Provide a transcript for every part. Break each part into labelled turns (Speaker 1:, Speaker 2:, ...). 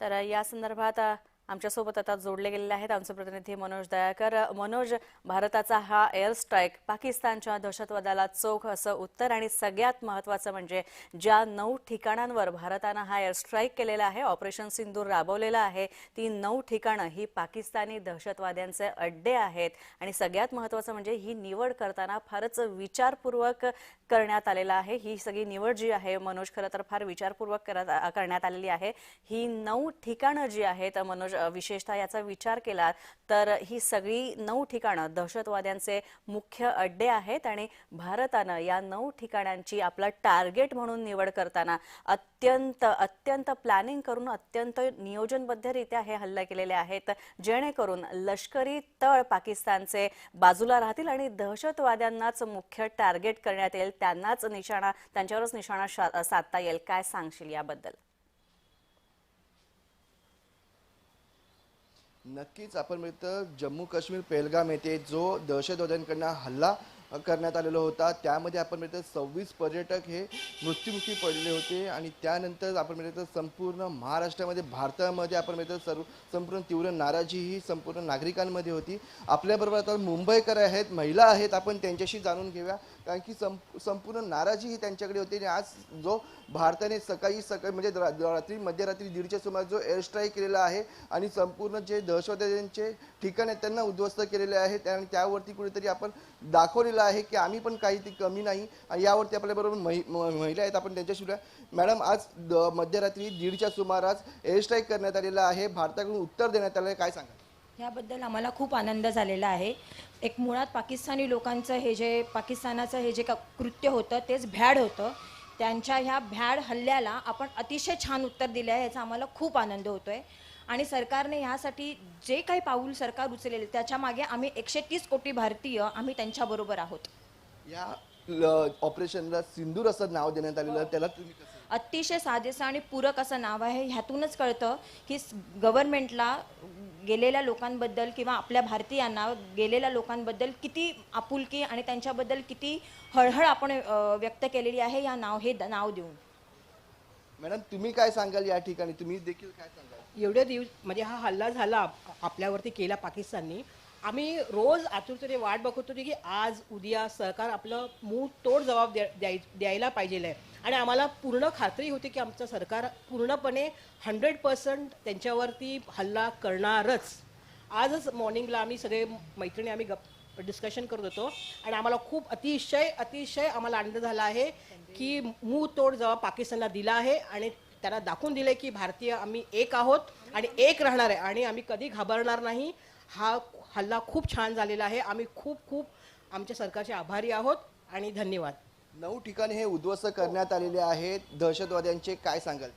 Speaker 1: तर या संदर्भात आमच्यासोबत आता जोडले गेलेले आहेत आमचे प्रतिनिधी मनोज दयाकर. मनोज भारताचा हा एअर स्ट्राईक पाकिस्तानच्या दहशतवादाला चोख असं उत्तर आणि सगळ्यात महत्त्वाचं म्हणजे ज्या नऊ ठिकाणांवर भारतानं हा एअर स्ट्राईक केलेला आहे ऑपरेशन सिंदूर राबवलेलं आहे ती नऊ ठिकाणं ही पाकिस्तानी दहशतवाद्यांचे अड्डे आहेत. आणि सगळ्यात महत्त्वाचं म्हणजे ही निवड करताना फारच विचारपूर्वक करण्यात आलेलं आहे. ही सगळी निवड जी आहे मनोज खरं तर फार विचारपूर्वक करत करण्यात आलेली आहे. ही नऊ ठिकाणं जी आहेत मनोज विशेषतः याचा विचार केला तर ही सगळी नऊ ठिकाणं दहशतवाद्यांचे मुख्य अड्डे आहेत आणि भारतानं या नऊ ठिकाणांची आपलं टार्गेट म्हणून निवड करताना अत्यंत अत्यंत प्लॅनिंग करून अत्यंत नियोजनबद्धरित्या हे हल्ले केलेले आहेत. जेणेकरून लष्करी तळ पाकिस्तानचे बाजूला राहतील आणि दहशतवाद्यांनाच मुख्य टार्गेट करण्यात येईल. त्यांनाच निशाणा त्यांच्यावरच निशाणा साधता येईल. काय सांगशील याबद्दल?
Speaker 2: नक्कीच आपण मिळतं जम्मू काश्मीर पेलगाम येथे जो दहशतवाद्यांकडनं हल्ला करण्यात आलेला होता त्यामध्ये आपण मिळतं सव्वीस पर्यटक हे मृत्युमुखी पडले होते आणि त्यानंतर आपण मिळतं संपूर्ण महाराष्ट्रामध्ये भारतामध्ये आपण मिळतं सर्व संपूर्ण तीव्र नाराजी ही संपूर्ण नागरिकांमध्ये होती. आपल्याबरोबर आता मुंबईकर आहेत महिला आहेत आपण त्यांच्याशी जाणून घेऊया. कारण की संप संपूर्ण नाराजी ही त्यांच्याकडे होती आणि आज जो भारताने सकाळी सकाळी म्हणजे रात्री मध्यरात्री दीडच्या सुमारास जो एअर स्ट्राईक केलेला आहे आणि संपूर्ण जे दहशतवाद्यांचे ठिकाण आहेत त्यांना उद्ध्वस्त केलेले आहेत आणि त्यावरती कुठेतरी आपण दाखवलेलं आहे की आम्ही पण काही ती कमी नाही आणि यावरती आपल्याबरोबर महि म- महिला आहेत आपण त्यांच्याशी मॅडम आज द- मध्यरात्री दीडच्या सुमारास एअर स्ट्राईक करण्यात आलेला आहे भारताकडून उत्तर देण्यात आलं आहे काय सांगा
Speaker 3: याबद्दल आम्हाला खूप आनंद झालेला आहे. एक मुळात पाकिस्तानी लोकांचं हे जे पाकिस्तानाचं हे जे का कृत्य होतं तेच भ्याड होतं. त्यांच्या ह्या भ्याड हल्ल्याला आपण अतिशय छान उत्तर दिलं आहे याचा आम्हाला खूप आनंद होतो आहे आणि सरकारने ह्यासाठी जे काही पाऊल सरकार उचलेले त्याच्यामागे आम्ही एकशे तीस कोटी भारतीय आम्ही त्यांच्याबरोबर आहोत.
Speaker 2: या ऑपरेशनला सिंदूर असं नाव देण्यात आलेलं त्याला
Speaker 3: अतिशय साजेसं आणि पूरक असं नाव आहे. ह्यातूनच कळतं की गव्हर्नमेंटला गेलेल्या लोकांबद्दल किंवा आपल्या भारतीयांना गेलेल्या लोकांबद्दल किती आपुलकी आणि त्यांच्याबद्दल किती हळहळ आपण व्यक्त केलेली आहे या नाव हे नाव देऊन.
Speaker 2: मॅडम तुम्ही काय सांगाल या ठिकाणी? तुम्ही देखील काय सांगाल?
Speaker 4: एवढे दिवस म्हणजे हा हल्ला झाला आप- आपल्यावरती केला पाकिस्ताननी. आम्ही रोज आतुरतेने वाट बघत होतो की आज उद्या सरकार आपलं मूळ तोड जबाब द्या द्याय द्यायला पाहिजे आहे आणि आम्हाला पूर्ण खात्री होती की आमचं सरकार पूर्णपणे हंड्रेड पर्सेंट त्यांच्यावरती हल्ला करणारच. आजच मॉर्निंगला आम्ही सगळे मैत्रिणी आम्ही गप डिस्कशन करत होतो आणि आम्हाला खूप अतिशय अतिशय आम्हाला आनंद झाला आहे की मूळ तोड जेव्हा पाकिस्तानला दिला आहे आणि त्यांना दाखवून दिले की भारतीय आम्ही एक आहोत आणि एक राहणार आहे आणि आम्ही कधी घाबरणार नाही. हा हल्ला खूप छान झालेला आहे. आम्ही खूप खूप आमच्या सरकारचे आभारी आहोत आणि धन्यवाद.
Speaker 2: नऊ ठिकाणी हे उद्ध्वस्त करण्यात आलेले आहेत. दहशतवाद्यांचे काय सांगाल?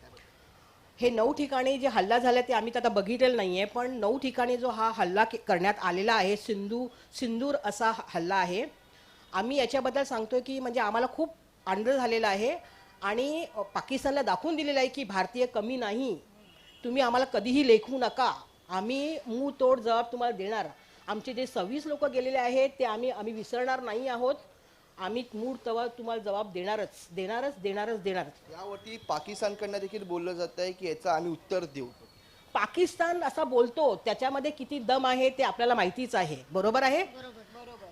Speaker 4: हे नऊ ठिकाणी जे हल्ला झाला ते आम्ही तर आता बघितलेलं नाही आहे पण नऊ ठिकाणी जो हा हल्ला के- करण्यात आलेला आहे सिंधू सिंदूर असा ह- हल्ला आहे. आम्ही याच्याबद्दल सांगतोय की म्हणजे आम्हाला खूप आनंद झालेला आहे आणि पाकिस्तानला दाखवून दिलेलं आहे की भारतीय कमी नाही. तुम्ही आम्हाला कधीही लेखू नका. आम्ही मूळ तोड जबाब तुम्हाला देणार. आमचे जे सव्वीस लोक गेलेले आहेत ते आम्ही आम्ही विसरणार नाही आहोत. आम्ही मूळ तवा तुम्हाला जबाब देणारच देणारच देणारच देणारच.
Speaker 2: यावरती पाकिस्तानकडनं देखील बोललं जात आहे की याचं आम्ही उत्तर देऊ.
Speaker 4: पाकिस्तान असा बोलतो त्याच्यामध्ये किती दम आहे ते आपल्याला माहितीच आहे. बरोबर आहे?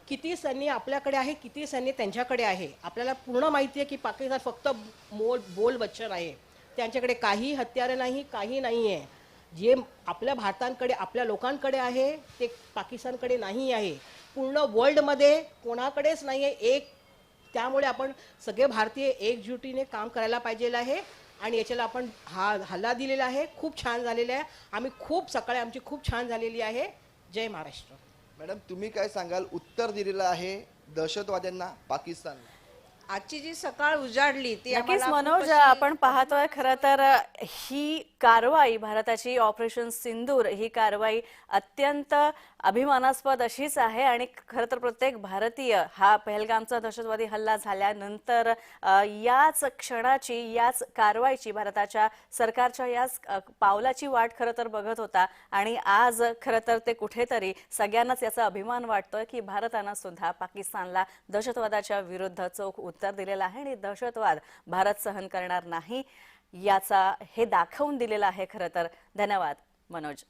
Speaker 4: किती सैन्य आपल्याकडे आहे किती सैन्य त्यांच्याकडे आहे. आपल्याला पूर्ण माहिती आहे की पाकिस्तान फक्त मोल बोल वचन आहे. त्यांच्याकडे काही हत्यारे नाही काही नाही आहे जे आपल्या भारतांकडे आपल्या लोकांकडे आहे ते पाकिस्तानकडे नाही आहे. पूर्ण वर्ल्डमध्ये कोणाकडेच नाही आहे एक त्यामुळे आपण सगळे भारतीय एकजुटीने काम करायला पाहिजे आहे. आणि याच्याला आपण हा हल्ला दिलेला आहे. खूप छान झालेला आहे. आम्ही खूप सकाळी आमची खूप छान झालेली आहे. जय महाराष्ट्र.
Speaker 2: मॅडम तुम्ही काय सांगाल? उत्तर दिलेलं आहे दहशतवाद्यांना पाकिस्तान
Speaker 5: आजची जी सकाळ उजाडली ती
Speaker 1: नक्कीच मनोज आपण पाहतोय खरं तर ही कारवाई भारताची ऑपरेशन सिंदूर ही कारवाई अत्यंत अभिमानास्पद अशीच आहे आणि खरं तर प्रत्येक भारतीय हा पहलगामचा दहशतवादी हल्ला झाल्यानंतर याच क्षणाची याच कारवाईची भारताच्या सरकारच्या याच पावलाची वाट खरं तर बघत होता आणि आज खरं तर ते कुठेतरी सगळ्यांनाच याचा अभिमान वाटतोय की भारतानं सुद्धा पाकिस्तानला दहशतवादाच्या विरुद्ध चोख उत्तर दिलेलं आहे आणि दहशतवाद भारत सहन करणार नाही याचा हे दाखवून दिलेलं आहे खरं तर. धन्यवाद मनोज.